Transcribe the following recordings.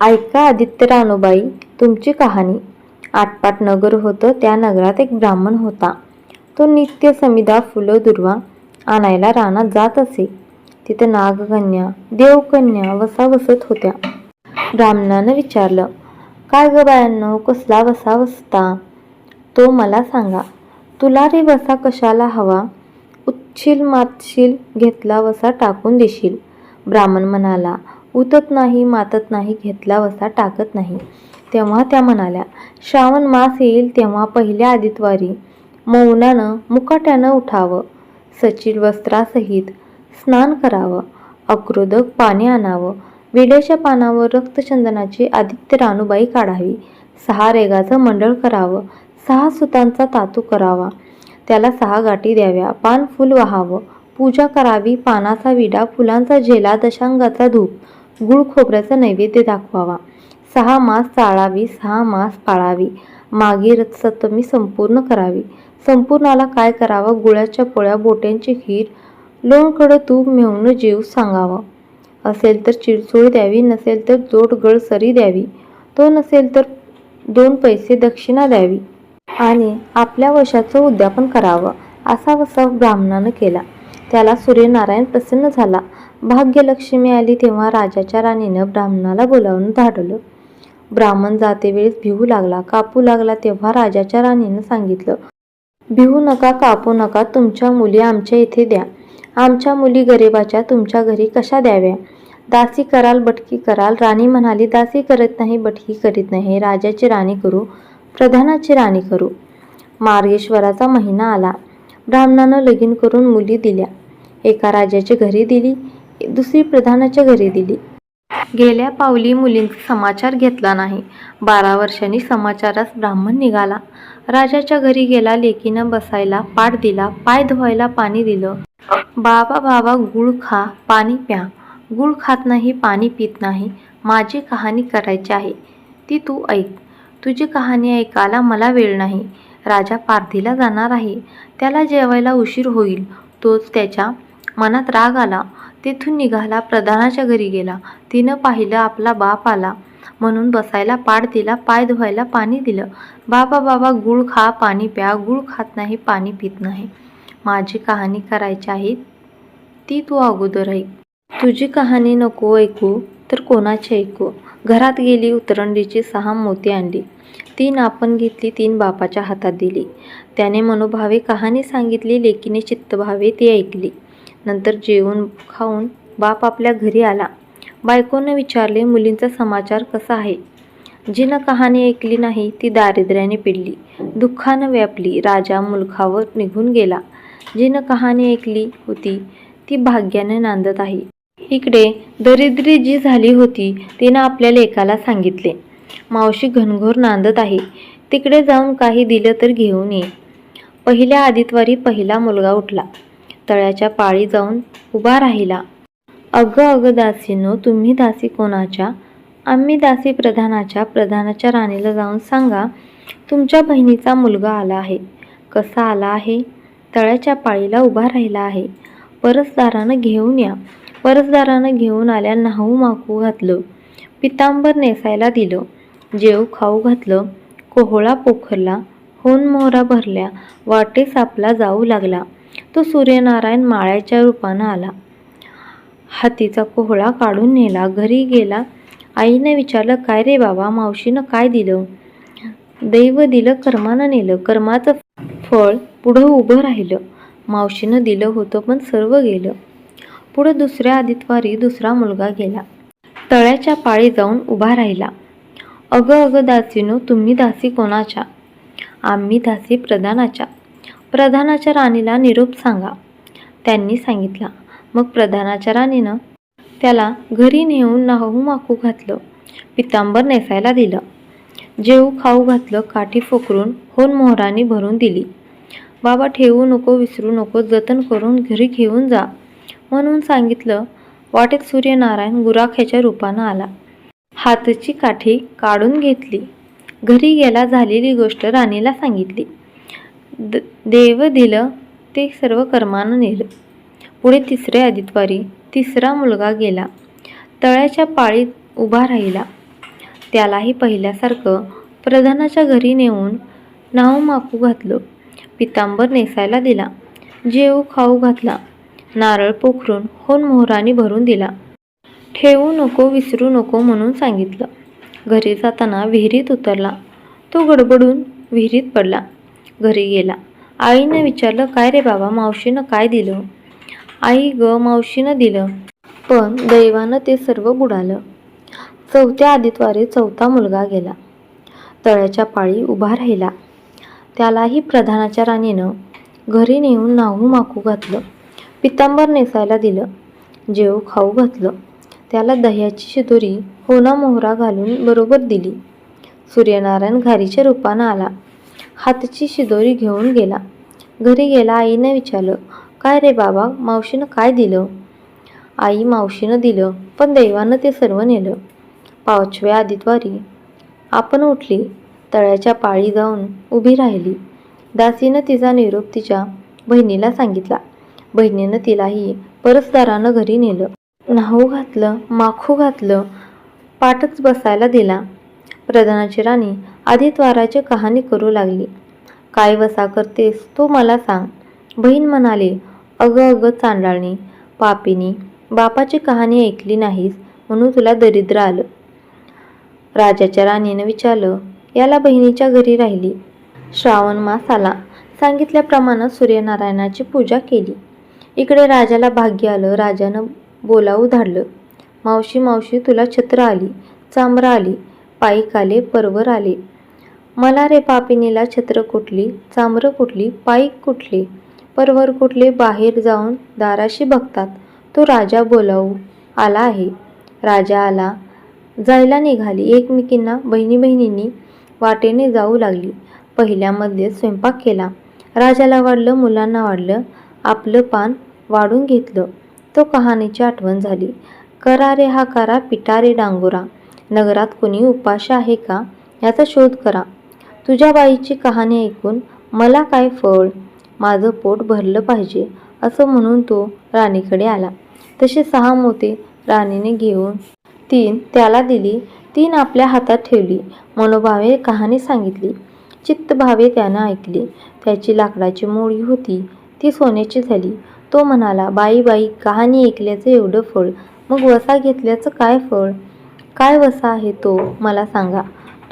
ऐका आदित्य रानूबाई तुमची कहाणी. आटपाट नगर होतं त्या नगरात एक ब्राह्मण होता. तो नित्य समिधा फुलं दुर्वा आणायला रानात जात असे. तिथं नागकन्या देवकन्या वसा वसत होत्या. ब्राह्मणानं विचारलं काय ग बायांनो कसला वसा वसता तो मला सांगा तुला रे वसा कशाला हवा? उच्छील मातशील घेतला वसा टाकून देशील. ब्राह्मण म्हणाला उतत नाही मातत नाही घेतला वसा टाकत नाही. तेव्हा त्या म्हणाल्या श्रावण मास येईल तेव्हा पहिल्या आदितवारी मौनानं मुकाट्यानं उठावं सचिल वस्त्रासहित स्नान करावं अक्रोदक पाणी आणावं विड्याच्या पानावर रक्तचंदनाची आदित्य रानूबाई काढावी सहा रेगाचं मंडळ करावं सहा सुतांचा तातू करावा त्याला सहा गाठी द्याव्या पान फुल व्हावं पूजा करावी पानाचा विडा फुलांचा झेला दशांगाचा धूप गुळ खोबऱ्याचा नैवेद्य दाखवावा. सहा मास चाळावी सहा मास पाळावी. मागे रथसप्तमी संपूर्ण करावी. संपूर्णाला काय करावं? गुळाच्या पोळ्या बोट्यांची खीर लोणकडं तूप मिळवून जीव सांगावा. असेल तर चिरचोळ द्यावी नसेल तर जोड गळसरी द्यावी. तो नसेल तर दोन पैसे दक्षिणा द्यावी. आणि आपल्या वशाचं उद्यापन करावं असा वसा ब्राह्मणानं केला. त्याला सूर्यनारायण प्रसन्न झाला. भाग्यलक्ष्मी आली तेव्हा राजाच्या राणीनं ब्राह्मणाला बोलावून धाडलं. ब्राह्मण जातेवेळेस भिवू लागला कापू लागला तेव्हा राजाच्या राणीनं सांगितलं भिवू नका कापू नका तुमच्या मुली आमच्या इथे द्या. आमच्या मुली गरिबाच्या तुमच्या घरी कशा द्याव्या? दासी कराल बटकी कराल. राणी म्हणाली दासी करत नाही बटकी करीत नाही. राजाची राणी करू प्रधानाची राणी करू. मार्गेश्वराचा महिना आला. ब्राह्मणानं लगीन करून मुली दिल्या. एका राजाच्या घरी दिली. दुसरी प्रधानाच्या घरी दिली. गेल्या पावली मुलींचा समाचार घेतला नाही. बारा वर्षांनी समाचारास ब्राह्मण निघाला. राजाच्या घरी गेला लेकीनं बसायला पाठ दिला पाय धुवायला पाणी दिलं. बाबा बाबा गुळ खा पाणी प्या. गुळ खात नाही पाणी पित नाही. माझी कहाणी करायची आहे. ती तू ऐक. तुझी कहाणी ऐकायला मला वेळ नाही. राजा पारधीला जाणार आहे. त्याला जेवायला उशीर होईल. तोच त्याच्या मनात राग आला. तेथून निघाला प्रधानाच्या घरी गेला. तिनं पाहिलं आपला बाप आला. म्हणून बसायला पाड दिला पाय धुवायला पाणी दिलं. बाबा बाबा गुळ खा पाणी प्या. गुळ खात नाही पाणी पित नाही. माझी कहाणी करायची आहे ती तू अगोदर ऐक. तुझी कहाणी नको ऐकू तर कोणाची ऐकू? घरात गेली उतरंडीची सहा मोती आणली. तीन आपण घेतली तीन बापाच्या हातात दिली. त्याने मनोभावे कहाणी सांगितली लेकीने चित्तभावे ती ऐकली. नंतर जेवून खाऊन बाप आपल्या घरी आला. बायकोनं विचारले मुलींचा समाचार कसा आहे? जिनं कहाणी ऐकली नाही ती दारिद्र्याने पिडली. दुःखानं व्यापली. राजा मुलखावर निघून गेला. जिनं कहाणी ऐकली होती ती भाग्याने नांदत आहे. इकडे दरिद्री जी झाली होती तिनं आपल्या लेकाला सांगितले मावशी घनघोर नांदत आहे. तिकडे जाऊन काही दिलं तर घेऊन ये. पहिल्या आदितवारी पहिला मुलगा उठला. तळ्याच्या पाळी जाऊन उभा राहिला. अगं अगं दासीनो तुम्ही दासी कोणाच्या? आम्ही दासी प्रधानाच्या प्रधानाच्या राणीला जाऊन सांगा तुमच्या बहिणीचा मुलगा आला आहे. कसा आला आहे? तळ्याच्या पाळीला उभा राहिला आहे. परसदारानं घेऊन या. परसदारानं घेऊन आल्या नाहू माकू घातलं. पितांबर नेसायला दिलं. जेव खाऊ घातलं. कोहळा पोखरला. होन मोहरा भरल्या. वाटे सापला जाऊ लागला. तो सूर्यनारायण माळ्याच्या रूपानं आला. हातीचा कोहळा काढून नेला. घरी गेला. आईने विचारलं काय रे बाबा मावशीनं काय दिलं? दैव दिलं कर्मानं नेलं. कर्माचं फळ पुढं उभं राहिलं. मावशीनं दिलं होतं पण सर्व गेलं. पुढं दुसऱ्या आदितवारी दुसरा मुलगा गेला. तळ्याच्या पाळी जाऊन उभा राहिला. अगं अगं दासीनो तुम्ही दासी कोणाच्या? आम्ही दासी प्रधानाच्या. प्रधानाच्या राणीला निरोप सांगा. त्यांनी सांगितला. मग प्रधानाच्या राणीनं त्याला घरी नेऊन नाहू माकू घातलं. पितांबर नेसायला दिलं. जेऊ खाऊ घातलं काठी फोकरून होन मोहरानी भरून दिली. बाबा ठेवू नको विसरू नको जतन करून घरी घेऊन जा. म्हणून सांगितलं वाटेत सूर्यनारायण गुराख्याच्या रूपानं आला. हातची काठी काढून घेतली. घरी गेला झालेली गोष्ट राणीला सांगितली. द देव दिलं ते सर्व कर्मानं नेलं. पुढे तिसऱ्या आदितवारी तिसरा मुलगा गेला. तळ्याच्या पाळीत उभा राहिला. त्यालाही पहिल्यासारखं प्रधानाच्या घरी नेऊन नाव मापू घातलं. पितांबर नेसायला दिला. जेऊ खाऊ घातला. नारळ पोखरून होन मोहराने भरून दिला. ठेवू नको विसरू नको म्हणून सांगितलं. घरी जाताना विहिरीत उतरला. तो गडबडून विहिरीत पडला. घरी गेला. आईनं विचारलं काय रे बाबा मावशीनं काय दिलं? आई ग मावशीनं दिलं पण दैवानं ते सर्व बुडालं. चौथ्या आदित्वारे चौथा मुलगा गेला. तळ्याच्या पाळी उभा राहिला. त्यालाही प्रधानाच्या राणीनं घरी नेऊन नाहू माकू घातलं. पितांबर नेसायला दिलं. जेव खाऊ घातलं. त्याला दह्याची शिदोरी होना मोहरा घालून बरोबर दिली. सूर्यनारायण घारीच्या रूपानं आला. हातची शिदोरी घेऊन गेला. घरी गेला आईनं विचारलं काय रे बाबा मावशीनं काय दिलं? आई मावशीनं दिलं पण दैवानं ते सर्व नेलं. पाचव्या आदित्वारी. आपण उठली तळ्याच्या पाळी जाऊन उभी राहिली. दासीनं तिचा निरोप तिच्या बहिणीला सांगितला. बहिणीनं तिलाही परसदारानं घरी नेलं. न्हाऊ घातलं माखू घातलं पाठच बसायला दिला. प्रधानाची राणी आदित्वाराची कहाणी करू लागली. काय वसा करतेस तो मला सांग. बहीण म्हणाले अगं अगं चांडाळणी पापिनी बापाची कहाणी ऐकली नाहीस म्हणून तुला दरिद्र आलं. राजाच्या राणीनं विचारलं याला बहिणीच्या घरी राहिली? श्रावण मास आला. सांगितल्याप्रमाणे सूर्यनारायणाची पूजा केली. इकडे राजाला भाग्य आलं राजानं बोलावू धाडलं. मावशी मावशी तुला छत्र आली चांबरा आली पायीक आले परवर आले. मला रे पापिनीला छत्र कुठली चांबरं कुठली पाईक कुठली? परवर कुठले बाहेर जाऊन दाराशी बघतात. तो राजा बोलावू आला आहे. राजा आला. जायला निघाली. एकमेकींना बहिणी बहिणींनी वाटेने जाऊ लागली. पहिल्यामध्ये स्वयंपाक केला. राजाला वाढलं मुलांना वाढलं. आपलं पान वाढून घेतलं. तो कहाणीची आठवण झाली. करा रे हा करा पिटारे डांगोरा. नगरात कोणी उपाशा आहे का? याचा शोध करा. तुझ्या बाईची कहाणी ऐकून मला काय फळ माझं पोट भरलं पाहिजे असं म्हणून तो राणीकडे आला. तसे सहा मोते राणीने घेऊन तीन त्याला दिली. तीन आपल्या हातात ठेवली. मनोभावे कहाणी सांगितली. चित्तभावे त्यानं ऐकली. त्याची लाकडाची मोळी होती. ती सोन्याची झाली. तो म्हणाला बाई बाई कहाणी ऐकल्याचं एवढं फळ मग वसा घेतल्याचं काय फळ? काय वसा आहे तो? मला सांगा.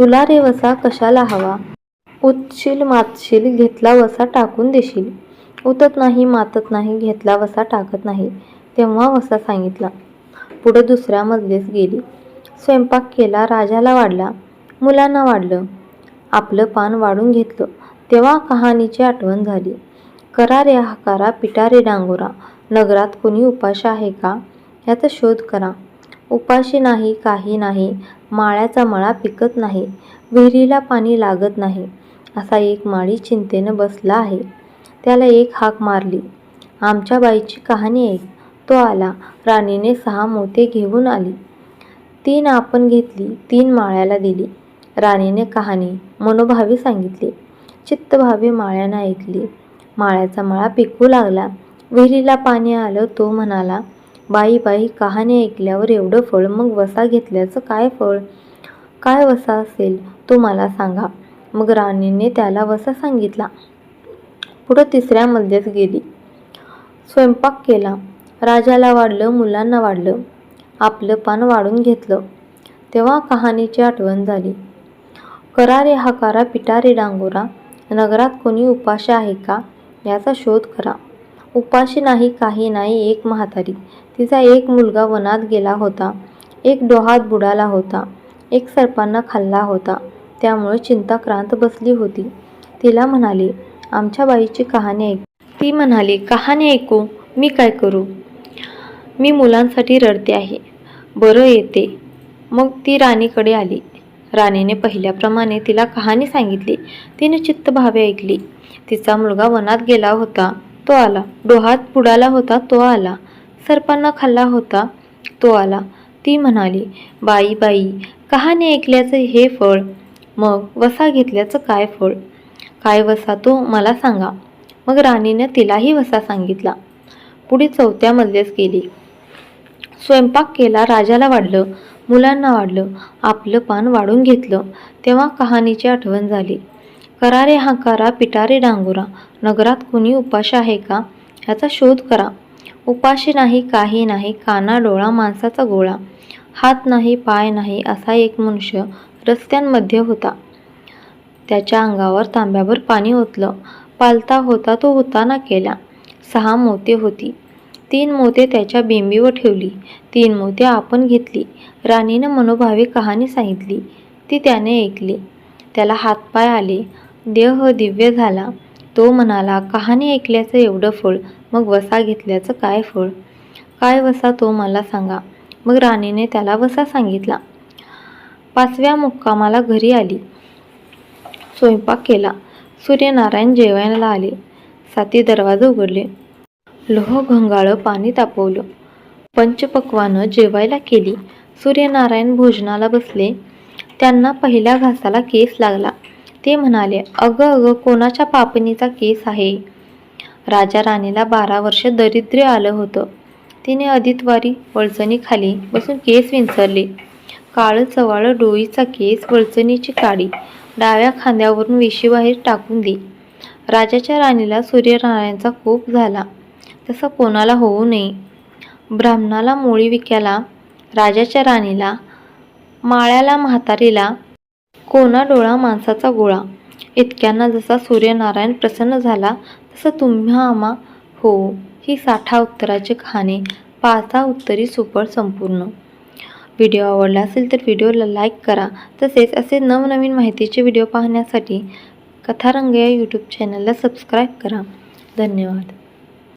तुला रे वसा कशाला हवा? उतशील मातशील घेतला वसा टाकून देशील. उतत नाही मातत नाही घेतला वसा टाकत नाही तेव्हा वसा सांगितला. पुढं दुसऱ्या मजलेस गेली. स्वयंपाक केला राजाला वाढला. मुलांना वाढलं. आपलं पान वाढून घेतलं. तेव्हा कहाणीची आठवण झाली. करा रे हाकारा पिटा रे डांगोरा. नगरात कोणी उपाशी आहे का? याचा शोध करा. उपाशी नाही काही नाही. माळ्याचा मळा पिकत नाही विहिरीला पाणी लागत नाही असा एक माळी चिंतेनं बसला आहे. त्याला एक हाक मारली. आमच्या बाईची कहाणी ऐक. तो आला. राणीने सहा मोते घेऊन आली. तीन आपण घेतली तीन माळ्याला दिली. राणीने कहाणी मनोभावी सांगितली. चित्तभावी माळ्यानं ऐकली. माळ्याचा मळा पिकू लागला. विहिरीला पाणी आलं तो म्हणाला बाई बाई कहाणी ऐकल्यावर एवढं फळ मग वसा घेतल्याचं काय फळ? काय वसा असेल तो मला सांगा. मग राणीने त्याला वसा सांगितला. पुढं तिसऱ्या मध्येच गेली. स्वयंपाक केला. राजाला वाढलं मुलांना वाढलं. आपलं पान वाढून घेतलं. तेव्हा कहाणीची आठवण झाली. करारे हाकारा पिटारे पिटा डांगोरा. नगरात कोणी उपाशी आहे का? याचा शोध करा. उपाशी नाही काही नाही एक म्हातारी. तिचा एक मुलगा वनात गेला होता. एक डोहात बुडाला होता. एक सर्पांना खाल्ला होता. त्यामुळे चिंताक्रांत बसली होती. तिला म्हणाली आमच्या बाईची कहाणी ऐक. ती म्हणाली कहाणी ऐकू? मी काय करू? मी मुलांसाठी रडते आहे. बरं येते. मग ती राणीकडे आली. राणीने पहिल्याप्रमाणे तिला कहाणी सांगितली. तिने चित्तभावे ऐकली. तिचा मुलगा वनात गेला होता. तो आला. डोहात बुडाला होता तो आला. सर्पांना खाल्ला होता तो आला. ती म्हणाली बाई बाई कहाणी ऐकल्याचं हे फळ? मग वसा घेतल्याचं काय फळ? काय वसा तो मला सांगा. मग राणीने तिलाही वसा सांगितला. पुढे चौथ्या मजल्यास गेली. स्वयंपाक केला राजाला वाढलं मुलांना वाढलं आपलं पान वाढून घेतलं. तेव्हा कहाणीची आठवण झाली. करारे हाकारा पिटारे डांगुरा. नगरात कुणी उपाशी आहे का? ह्याचा शोध करा. उपाशी नाही काही नाही काना डोळा माणसाचा गोळा. हात नाही पाय नाही असा एक मनुष्य रस्त्यांमध्ये होता. त्याच्या अंगावर तांब्यावर पाणी ओतलं. पालता होता तो होताना केला. सहा मोते होती. तीन मोते त्याच्या बिंबीवर ठेवली. तीन मोते आपण घेतली. राणीनं मनोभावे कहाणी सांगितली. ती त्याने ऐकली. त्याला हातपाय आले. देह दिव्य झाला. तो म्हणाला कहाणी ऐकल्याचं एवढं फळ मग वसा घेतल्याचं काय फळ काय वसा तो मला सांगा. मग राणीने त्याला वसा सांगितला. पाचव्या मुक्कामाला घरी आली. स्वयंपाक केला. सूर्यनारायण जेवायला आले. साती दरवाजे उघडले. लोह घंगाळं पाणी तापवलं. पंचपक्वानं जेवायला केली. सूर्यनारायण भोजनाला बसले. त्यांना पहिल्या घासाला केस लागला. ते म्हणाले अगं अगं कोणाच्या पापणीचा केस आहे? राजा राणीला बारा वर्ष दरिद्र्य आलं होतं. तिने अधितवारी वळचणीखाली बसून केस विंचरले. काळं चवाळं डोळीचा केस वळचणीची काडी डाव्या खांद्यावरून वेशीबाहेर टाकून दे. राजाच्या राणीला सूर्यनारायणचा कोप झाला. तसा कोणाला होऊ नये. ब्राह्मणाला मोळी विक्याला राजाच्या राणीला माळ्याला म्हातारीला कोणा डोळा माणसाचा गोळा. इतक्यांना जसा सूर्यनारायण प्रसन्न झाला तसं तुम्हा आम्हा हो ही साठा उत्तराची कहाणी पाचा उत्तरी सुपर संपूर्ण. व्हिडिओ आवडला असेल तर व्हिडिओला लाईक करा. तसेच असे नवनवीन माहितीचे व्हिडिओ पाहण्यासाठी कथारंग या यूट्यूब चॅनलला सबस्क्राईब करा. धन्यवाद.